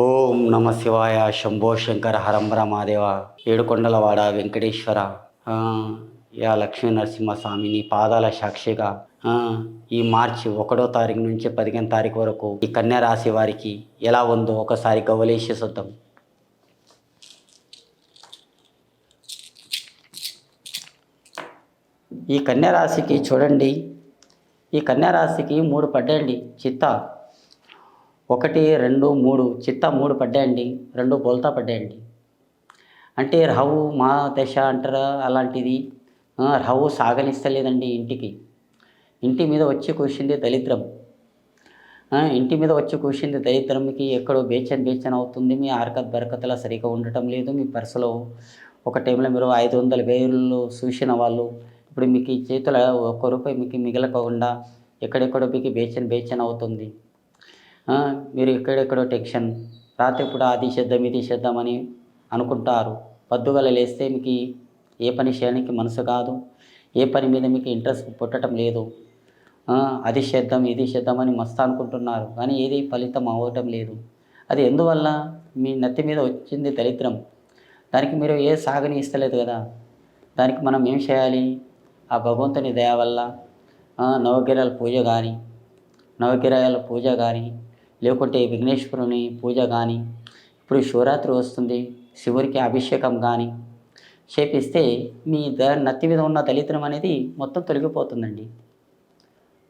ఓం నమ శివాయ శంభో శంకర హరంబర మహాదేవ. ఏడుకొండలవాడ వెంకటేశ్వర. యా లక్ష్మీ నరసింహస్వామి నీ పాదాల సాక్షిగా. ఈ మార్చి ఒకటో తారీఖు నుంచి పదిహేను తారీఖు వరకు ఈ కన్యా రాశి వారికి ఎలా ఉందో ఒకసారి గవలేసి చూద్దాం ఈ కన్యా రాశికి చూడండి. ఈ కన్యా రాశికి మూడు పడ్డండి చిత్త ఒకటి రెండు మూడు చిత్త మూడు పడ్డాయండి. రెండు బోల్తా పడ్డాయండి. అంటే రావు మా దశ అంటారా? అలాంటిది. రావు సాగనిస్తలేదండి ఇంటికి. ఇంటి మీద వచ్చి కూర్చుంది దరిద్రం ఇంటి మీద వచ్చి కూర్చుంది దరిద్రంకి ఎక్కడో బేచన్ బేచన్ అవుతుంది. మీ ఆర్కత్ బరకతలా సరిగా ఉండటం లేదు. మీ పర్సులో ఒక టైంలో మీరు ఐదు వందల వేలు చూసిన వాళ్ళు ఇప్పుడు మీకు చేతుల ఒక్క రూపాయి మీకు మిగలకుండా ఎక్కడెక్కడో మీకు బేచన్ బేచన్ అవుతుంది. మీరు ఎక్కడెక్కడో టెన్షన్ రాత్రిపూట అది చేద్దాం ఇది చేద్దామని అనుకుంటారు. పద్దుగల లేస్తే మీకు ఏ పని చేయడానికి మనసు కాదు ఏ పని మీద మీకు ఇంట్రెస్ట్ పుట్టడం లేదు. అది చేద్దాం ఇది చేద్దామని మస్తు అనుకుంటున్నారు. కానీ ఏది ఫలితం అవ్వటం లేదు. అది ఎందువల్ల? మీ నత్తి మీద వచ్చింది దరిద్రం. దానికి మీరు ఏ సాగని ఇస్తలేదు కదా. దానికి మనం ఏం చేయాలి? ఆ భగవంతుని దయ వల్ల నవగిరాల పూజ కానీ నవగిరాయాల పూజ కానీ లేకుంటే విఘ్నేశ్వరుని పూజ కానీ ఇప్పుడు శివరాత్రి వస్తుంది శివునికి అభిషేకం కానీ చేపిస్తే మీ ద నత్తి మీద ఉన్న దళితం అనేది మొత్తం తొలగిపోతుందండి.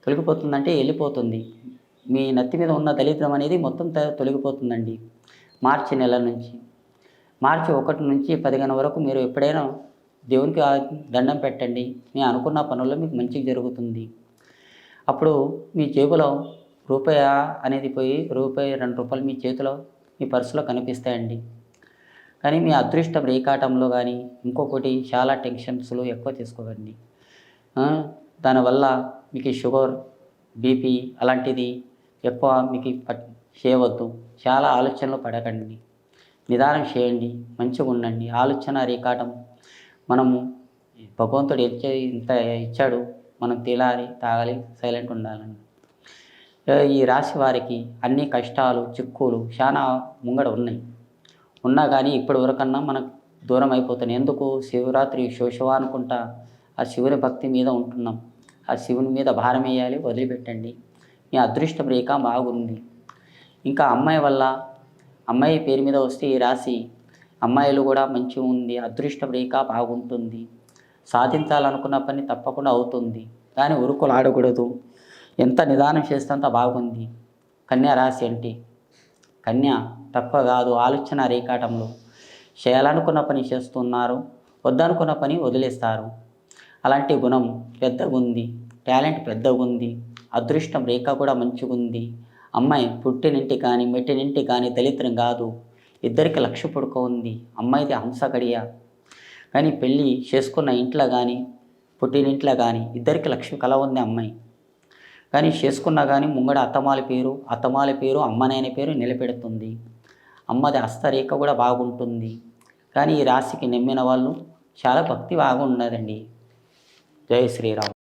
తొలగిపోతుందంటే వెళ్ళిపోతుంది. మీ నత్తి మీద ఉన్న దళితం అనేది మొత్తం తొలగిపోతుందండి. మార్చి నెల నుంచి. మార్చి ఒకటి నుంచి పదిహేను వరకు మీరు ఎప్పుడైనా దేవునికి దండం పెట్టండి. మీ అనుకున్న పనుల్లో మీకు మంచిగా జరుగుతుంది. అప్పుడు మీ జేబులో రూపాయ అనేది పోయి రూపాయి రెండు రూపాయలు మీ చేతిలో మీ పర్సులో కనిపిస్తాయండి. కానీ మీ అదృష్టం రేకాటంలో కానీ ఇంకొకటి చాలా టెన్షన్స్లు ఎక్కువ తీసుకోకండి దానివల్ల మీకు షుగర్ బీపీ అలాంటిది ఎక్కువ మీకు పట్ చేయవద్దు. చాలా ఆలోచనలు పడకండి. నిదానం చేయండి. మంచిగా ఉండండి. ఆలోచన రేకాటం మనము భగవంతుడు ఇచ్చే ఇంత ఇచ్చాడు మనం తినాలి తాగాలి సైలెంట్ ఉండాలండి. ఈ రాశి వారికి అన్ని కష్టాలు చిక్కులు చాలా ముంగడ ఉన్నాయి. ఉన్నా కానీ ఇప్పటి వరకన్నా మనకు దూరం అయిపోతున్నాయి. ఎందుకు? శివరాత్రి శోషవా అనుకుంటా ఆ శివుని భక్తి మీద ఉంటున్నాం. ఆ శివుని మీద భారం వేయాలి వదిలిపెట్టండి. మీ అదృష్టం రేఖ బాగుంది. ఇంకా అమ్మాయి వల్ల అమ్మాయి పేరు మీద వస్తే ఈ రాశి అమ్మాయిలు కూడా మంచిగా ఉంది అదృష్టం రేఖ బాగుంటుంది. సాధించాలనుకున్న పని తప్పకుండా అవుతుంది. కానీ ఉరుకులు ఆడకూడదు. ఎంత నిదానం చేస్తే అంత బాగుంది. కన్యా రాశి అంటే? కన్య తక్కువ కాదు ఆలోచన రేకాటంలో చేయాలనుకున్న పని చేస్తున్నారు వద్దనుకున్న పని వదిలేస్తారు. అలాంటి గుణం పెద్దగా ఉంది టాలెంట్ పెద్దగా ఉంది అదృష్టం రేఖ కూడా మంచిగా ఉంది. అమ్మాయి పుట్టినింటి కానీ మెట్టినింటి కానీ దళితం కాదు. ఇద్దరికి లక్ష్య పుడక ఉంది అమ్మాయిది హంస గడియ కానీ పెళ్ళి చేసుకున్న ఇంట్లో కానీ పుట్టినింట్లో కానీ ఇద్దరికి లక్ష్యం కల ఉంది అమ్మాయి. కానీ చేసుకున్నా కానీ ముంగడ అత్తమాల పేరు అత్తమాల పేరు అమ్మనైన పేరు నిలబెడుతుంది. అమ్మది హస్తరేఖ కూడా బాగుంటుంది. కానీ ఈ రాశికి నమ్మిన వాళ్ళు చాలా భక్తి బాగున్నదండి జై శ్రీరామ్.